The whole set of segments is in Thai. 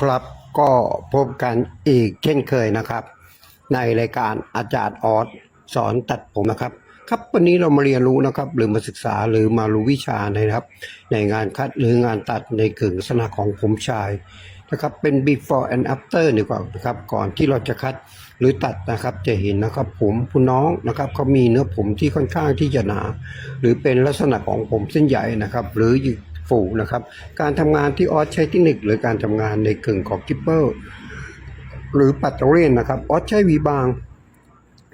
ครับก็พบกันอีกเช่นเคยนะครับ ในรายการอาจารย์ออสสอนตัดผมนะครับ ครับวันนี้เรามาเรียนรู้นะครับ หรือมาศึกษาหรือมารู้วิชานะครับ ในงานคัดหรืองานตัดในกึ่งลักษณะของผมชายนะครับเป็น before and after ดีกว่านะครับก่อนที่เราจะคัดหรือตัดนะครับจะเห็นนะครับผมผู้น้องนะครับเขามีเนื้อผมที่ค่อนข้างที่จะหนา หรือเป็นลักษณะของผมเส้นใหญ่นะครับ หรือ หยิกฝูนะครับ การทำงานที่ออสใช้เทคนิคหรือการทำงานในกึ่งของกิปเปอร์หรือปัตเตอร์เรีนนะครับออสใช้วีบาง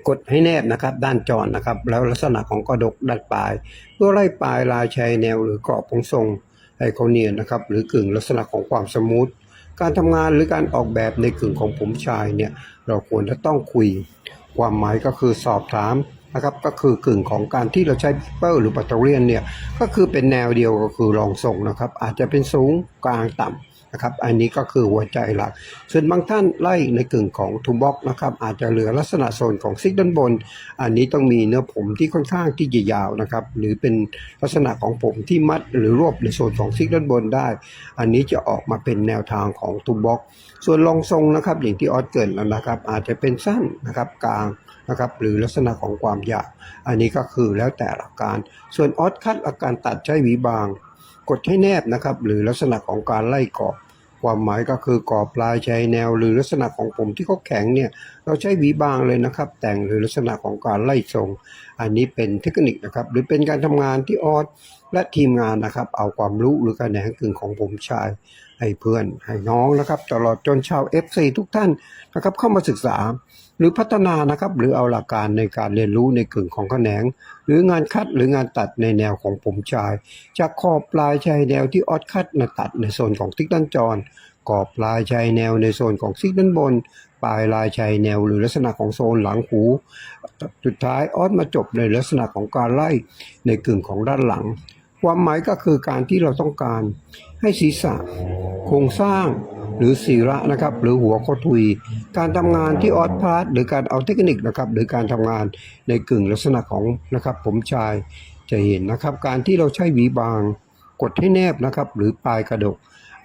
กดให้แนบนะครับด้านจรนะครับ แล้วลักษณะของกระดกดัดปลาย เพื่อไล่ปลายลายชายแนวหรือกรอบของทรงให้เขาเนียนนะครับหรือกึ่งลักษณะของความสมูทการทำงานหรือการออกแบบในกึ่งของผมชายเนี่ยเราควรจะต้องคุย ความหมายก็คือสอบถาม นะครับก็คือกึ่งของการที่เราใช้เปิลหรือปัตเตอร์เรียนเนี่ยก็คือเป็นแนวเดียวก็คือรองทรงนะครับ อาจจะเป็นสูงกลางต่ำนะครับ อันนี้ก็คือหัวใจหลัก ส่วนบางท่านไล่ในกึ่งของทูบ็อกนะครับ อาจจะเหลือลักษณะโซนของซิกด้านบน อันนี้ต้องมีเนื้อผมที่ค่อนข้างที่จะยาวนะครับ หรือเป็นลักษณะของผมที่มัดหรือรวบในโซนของซิกด้านบนได้ อันนี้จะออกมาเป็นแนวทางของทูบ็อก ส่วนรองทรงนะครับอย่างที่ออสเกรินแล้วนะครับ อาจจะเป็นสั้นนะครับกลาง นะครับหรือลักษณะของความยาวอันนี้ก็คือแล้วแต่หลักการ ส่วนออสคัดอาการตัดใช้หวีบาง กดให้แนบนะครับหรือลักษณะของการไล่กรอบความหมายก็คือกรอบปลายชายแนว หรือลักษณะของผมที่เขาแข็งเนี่ยเราใช้หวีบางเลยนะครับ แต่งหรือลักษณะของการไล่ทรง อันนี้เป็นเทคนิคนะครับ หรือเป็นการทำงานที่ออสและทีมงานนะครับ เอาความรู้หรือการแหนงกึ่งของผมชายให้เพื่อนให้น้องนะครับ ตลอดจนชาว FC ทุกท่านนะครับเข้ามาศึกษา หรือพัฒนานะครับ หรือเอาหลักการในการเรียนรู้ในกึ่งของแขนง หรืองานคัดหรืองานตัดในแนวของผมชาย จากขอบปลายชายแนวที่ออดคัดนะตัดในโซนของทิกด้านจรกรอบปลายชายแนวในโซนของซิกด้านบน ปลายลายชายแนวหรือลักษณะของโซนหลังหูสุดท้ายออดมาจบในลักษณะของการไล่ในกึ่งของด้านหลัง ความหมายก็คือการที่เราต้องการให้ศีรษะโครงสร้าง หรือศีระนะครับหรือหัวข้อทุย การทำงานที่ออดพาร์ทหรือการเอาเทคนิคนะครับหรือการทำงานในกึ่งลักษณะของนะครับผมชายจะเห็นนะครับ การที่เราใช้หวีบางกดให้แนบนะครับหรือปลายกระดก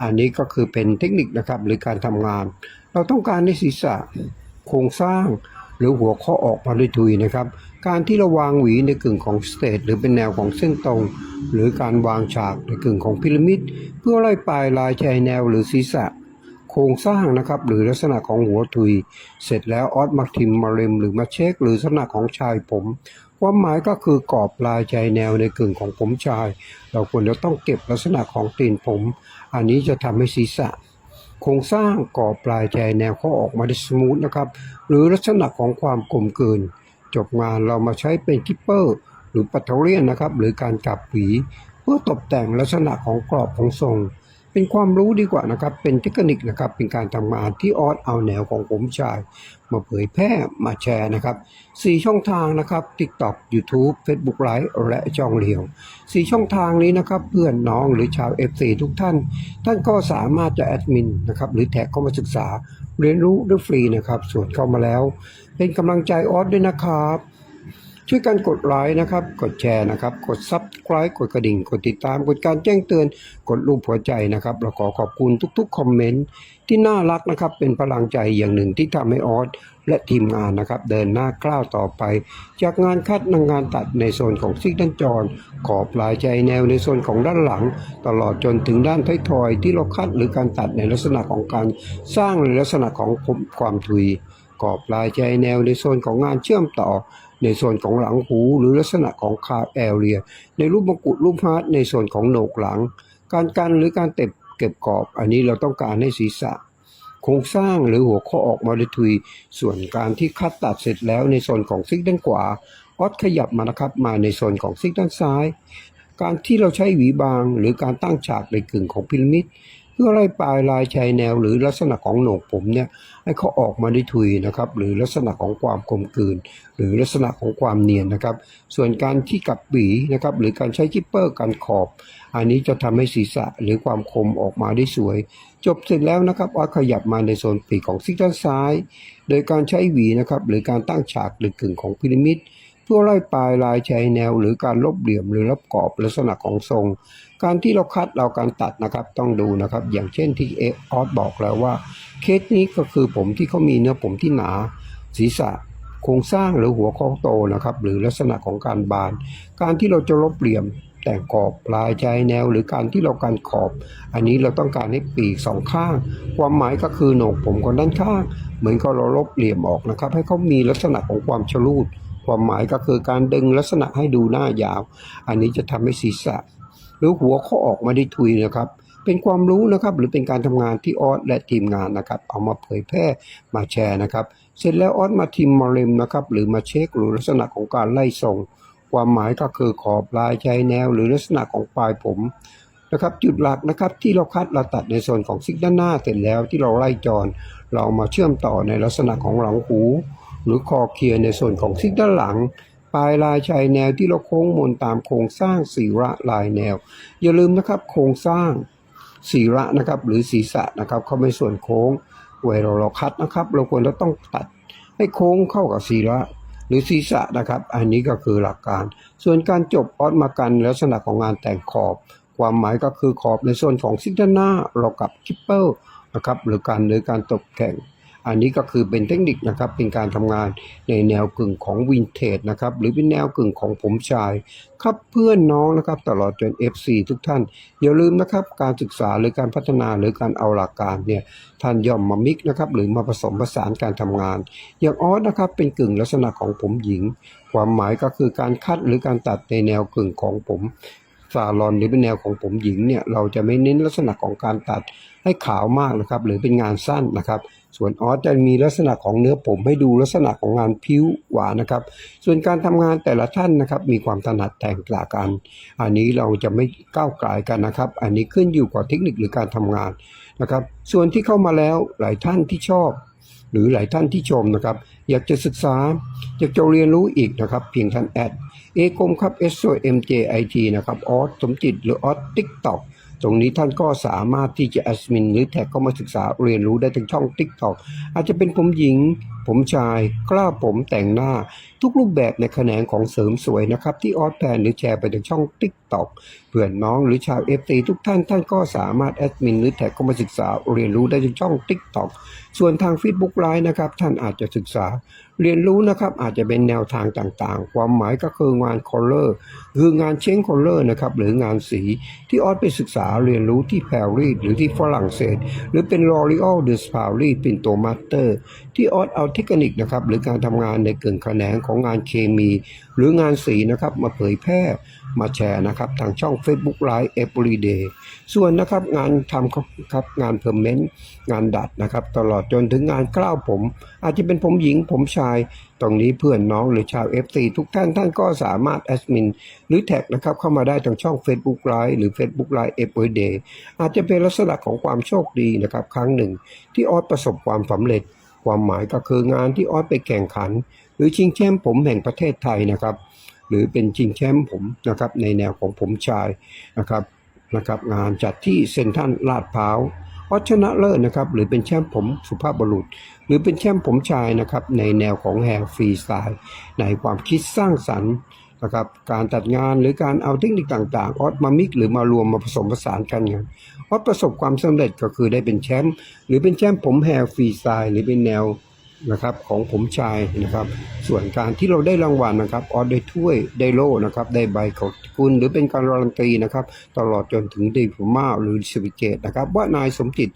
อันนี้ก็คือเป็นเทคนิคนะครับหรือการทำงาน เราต้องการในศีรษะโครงสร้างหรือหัวข้อออกมาด้วยทุยนะครับ การที่เราวางหวีในกึ่งของสเตทหรือเป็นแนวของเส้นตรง หรือการวางฉากในกึ่งของพีระมิด เพื่อไล่ปลายลายชายแนวหรือศีรษะ โครงสร้างนะครับหรือลักษณะของหัวทุย เสร็จแล้วออสมาทิมมาเรมหรือมาเช็ค หรือลักษณะของชายผมความหมายก็คือกรอบลายชายแนวในกึ่งของผมชาย เราควรจะต้องเก็บลักษณะของตีนผม อันนี้จะทำให้ศีรษะ โครงสร้างกรอบปลายชายแนวเขาออกมาได้สมูทนะครับ หรือลักษณะของความกลมเกลืนจบงานเรามาใช้เป็นกิปเปอร์ หรือปัตเทอเรียนนะครับ หรือการกลับหวี เพื่อตกแต่งลักษณะของกรอบของทรง เป็นความรู้ดีกว่านะครับ เป็นเทคนิคนะครับ เป็นการทำงานที่ออสเอาแนวของผมชาย มาเผยแพร่มาแชร์นะครับ4ช่องทางนะครับ TikTok YouTube Facebook Live และช่องเลียว4ช่องทางนี้นะครับ เพื่อนน้องหรือชาว F4 ทุกท่าน ท่านก็สามารถจะแอดมินนะครับหรือแท็กเข้ามาศึกษา เรียนรู้ด้วยฟรีนะครับส่วนเข้ามาแล้ว เป็นกำลังใจออสด้วยนะครับ ช่วยกันกดไลค์นะครับ กดแชร์นะครับ กด Subscribe กดกระดิ่ง กดติดตาม กดการแจ้งเตือน กดรูปหัวใจนะครับเราขอขอบคุณทุกๆคอมเมนต์ที่น่ารักนะครับ เป็นพลังใจอย่างหนึ่งที่ทำให้ออสและทีมงานนะครับ เดินหน้ากล้าวต่อไป จากงานคัดนางงานตัดในโซนของซิกด้านจร ขอบลายใจแนวในโซนของด้านหลัง ตลอดจนถึงด้านท้ายทอยที่เราคัดหรือการตัดในลักษณะของการสร้างในลักษณะของความทุยกอบลายใจแนวในโซนของงานเชื่อมต่อ ในส่วนของหลังหูหรือลักษณะของคาแอลเรีย ในรูปมงกุฎรูปฮาร์ดในส่วนของโหนกหลัง การกันหรือการเก็บเก็บกรอบ อันนี้เราต้องการให้ศีรษะ โครงสร้างหรือหัวข้อออกมาด้วยทุย ส่วนการที่คัดตัดเสร็จแล้วในส่วนของซิกด้านขวาออสขยับมานะครับมาในส่วนของซิกด้านซ้าย การที่เราใช้หวีบางหรือการตั้งฉากในกึ่งของพีระมิด เพื่อไล่ปลายลายชายแนวหรือลักษณะของโหนกผมเนี่ยให้เขาออกมาได้ทุยนะครับหรือลักษณะของความกลมกลืน หรือลักษณะของความเนียนนะครับ ส่วนการที่กับหวีนะครับหรือการใช้จิปเปอร์การขอบ อันนี้จะทำให้ศีรษะหรือความคมออกมาได้สวย จบเสร็จแล้วนะครับออสขยับมาในโซนปีกของซิกด้านซ้าย โดยการใช้หวีนะครับหรือการตั้งฉากหรือกึ่งของพีระมิด พื่อไล่ปลายลายชายแนว หรือการลบเหลี่ยมหรือรับกรอบลักษณะของทรง การที่เราคัดเราการตัดนะครับต้องดูนะครับ อย่างเช่นที่เอออสบอกแล้วว่า เคสนี้ก็คือผมที่เขามีเนื้อผมที่หนา ศีรษะโครงสร้างหรือหัวเขาโตนะครับ หรือลักษณะของการบาน การที่เราจะลบเหลี่ยมแต่งขอบปลายชายแนวหรือการที่เราการขอบ อันนี้เราต้องการให้ปีกสองข้าง ความหมายก็คือโหนกผมคนด้านข้าง เหมือนกับเราลบเหลี่ยมออกนะครับ ให้เขามีลักษณะของความชลูด ความหมายก็คือการดึงลักษณะให้ดูหน้ายาว อันนี้จะทำให้ศีรษะ หรือหัวเขาออกมาได้ทุยนะครับ เป็นความรู้นะครับ หรือเป็นการทำงานที่ออสและทีมงานนะครับ เอามาเผยแพร่มาแชร์นะครับ เสร็จแล้วออสมาทิมมาเรมนะครับ หรือมาเช็คหรือลักษณะของการไล่ทรงความหมายก็คือขอบลายชายแนว หรือลักษณะของปลายผมนะครับจุดหลักนะครับที่เราคัดเราตัดในส่วนของซิกด้านหน้าเสร็จแล้วที่เราไล่จรเรามาเชื่อมต่อในลักษณะของหลังหู รือคอเคลียร์ในส่วนของซิกด้านหลัง ปลายลายชายแนวที่เราโค้งมนตามโครงสร้างสีระลายแนว อย่าลืมนะครับโครงสร้างสีระนะครับหรือศีรษะนะครับเข้าไปส่วนโค้งเวลาเราคัดนะครับ เราควรจะต้องตัดให้โค้งเข้ากับศีระหรือศีรษะนะครับ อันนี้ก็คือหลักการ ส่วนการจบออสมากันลักษณะของงานแต่งขอบ ความหมายก็คือขอบในส่วนของซิกด้านหน้าเรากับคิปเปิลนะครับหรือการหรือการตกแต่ง อันนี้ก็คือเป็นเทคนิคนะครับเป็นการทำงานในแนวกึ่งของวินเทจนะครับหรือเป็นแนวกึ่งของผมชาย ครับเพื่อนน้องนะครับตลอดจน FC ทุกท่าน อย่าลืมนะครับการศึกษาหรือการพัฒนาหรือการเอาหลักการเนี่ยท่านย่อมมามิกนะครับหรือมาผสมผสานการทำงาน อย่างออสนะครับเป็นกึ่งลักษณะของผมหญิง ความหมายก็คือการคัดหรือการตัดในแนวกึ่งของผม ซาลอนหรือเป็นแนวของผมหญิงเนี่ยเราจะไม่เน้นลักษณะของการตัดให้ขาวมากนะครับหรือเป็นงานสั้นนะครับ ส่วนออสจะมีลักษณะของเนื้อผมให้ดูลักษณะของงานผิวหวานนะครับ ส่วนการทำงานแต่ละท่านนะครับมีความถนัดแตกต่างกัน อันนี้เราจะไม่ก้าวไกลกันนะครับ อันนี้ขึ้นอยู่กับเทคนิคหรือการทำงานนะครับ ส่วนที่เข้ามาแล้วหลายท่านที่ชอบหรือหลายท่านที่ชมนะครับ อยากจะศึกษา อยากจะเรียนรู้อีกนะครับ เพียงท่านแอด เอกมครับ S O M J I T นะครับออสสมจิตหรือออสติ๊กต็อกตรงนี้ท่านก็สามารถที่จะแอดมินหรือแท็กเข้ามาศึกษาเรียนรู้ได้ทั้งช่อง TikTok อาจจะเป็นผมหญิง ผมชายกล้าผมแต่งหน้า ทุกรูปแบบในแขนงของเสริมสวยนะครับ ที่ออสแพนหรือแชร์ไปถึงช่อง TikTok เพื่อนน้องหรือชาวเอฟซีทุกท่านท่านก็สามารถแอดมินหรือแท็กเข้ามาศึกษาเรียนรู้ได้ที่ช่อง TikTok ส่วนทาง Facebook ไลน์นะครับท่านอาจจะศึกษา เรียนรู้นะครับอาจจะเป็นแนวทางต่างๆ ความหมายก็คืองานคอลเลอร์คืองานเช้งคอลเลอร์นะครับหรืองานสีที่ออสไปศึกษาเรียนรู้ที่ปารีสหรือที่ฝรั่งเศส หรือเป็นลอรีออลเดสปารีสเป็นตัวมาสเตอร์ ที่ออสเอาเทคนิคนะครับหรือการทำงานในเกินแขนงของงานเคมี หรืองานสีนะครับมาเผยแพร่มาแชร์นะครับทางช่อง Facebook Live Everyday ส่วนนะครับงานทำครับงานเพอร์เมนต์งานดัดนะครับตลอดจนถึงงานกล้าวผม อาจจะเป็นผมหญิงผมชายตรงนี้เพื่อนน้องหรือชาว FC ทุกท่านท่านก็สามารถแอดมินหรือแท็กนะครับเข้ามาได้ทางช่อง Facebook Live หรือ Facebook Live Everyday อาจจะเป็นลักษณะของความโชคดีนะครับครั้งหนึ่ง ที่ออสประสบความสำเร็จ ความหมายก็คืองานที่ออสไปแข่งขัน หรือชิงแชมป์ผมแห่งประเทศไทยนะครับหรือเป็นชิงแชมป์ผมนะครับในแนวของผมชายนะครับนะครับงานจัดที่เซ็นทรัลลาดพร้าว ออสชนะเลิศนะครับหรือเป็นแชมป์ผมสุภาพบุรุษ หรือเป็นแชมป์ผมชายนะครับในแนวของแฮร์ฟรีสไตล์ในความคิดสร้างสรรค์นะครับการจัดงานหรือการเอาเทคนิคต่างๆ ออสมามิกหรือมารวมมาผสมผสานกันเนี่ยออสประสบความสำเร็จก็คือได้เป็นแชมป์หรือเป็นแชมป์ผมแฮร์ฟรีสไตล์หรือเป็นแนว นะครับของผมชายนะครับ ส่วนการที่เราได้รางวัลนะครับออได้ถ้วยได้โล่นะครับได้ใบขอบคุณหรือเป็นการการันตีนะครับ ตลอดจนถึงดีพม่าหรือสวิเกตนะครับ ว่านายสมจิต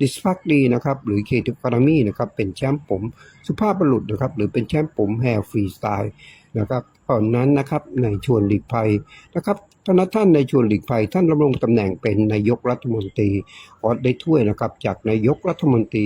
ดิสพักดีนะครับหรือเคทิคารามีนะครับเป็นแชมป์ผมสุภาพบุรุษนะครับ หรือเป็นแชมป์ผมแฮร์ฟรีสไตล์นะครับตอนนั้นนะครับในชวนหลีกภัยนะครับตอนนั้นท่านในชวนหลีกภัย ท่านดำรงตำแหน่งเป็นนายกรัฐมนตรีออสได้ถ้วยนะครับจากนายกรัฐมนตรี